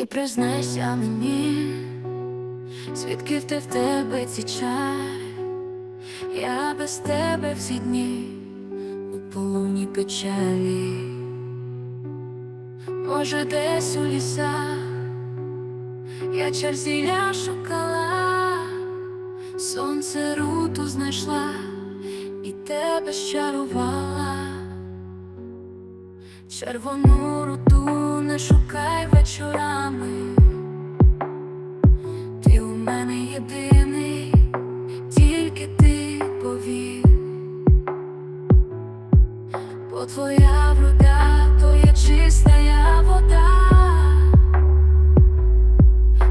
І признайся мені, звідки ти в тебе ці чай, я без тебе всі дні у повній печалі, може, десь у лісах я черзіля шукала, сонце руту знайшла і тебе щарувала. Червону руту не шукай мене єдиний, тільки ти повір, бо твоя врода то є чистая вода,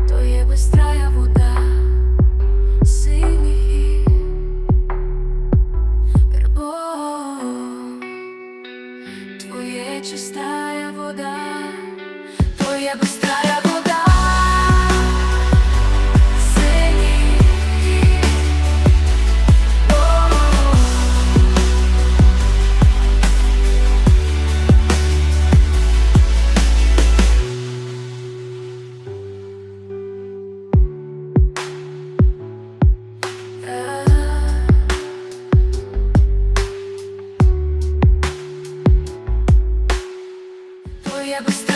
то є бистрая вода, синій Любов Твоє чистая вода, твоя быстрая вода, Твоя быстрая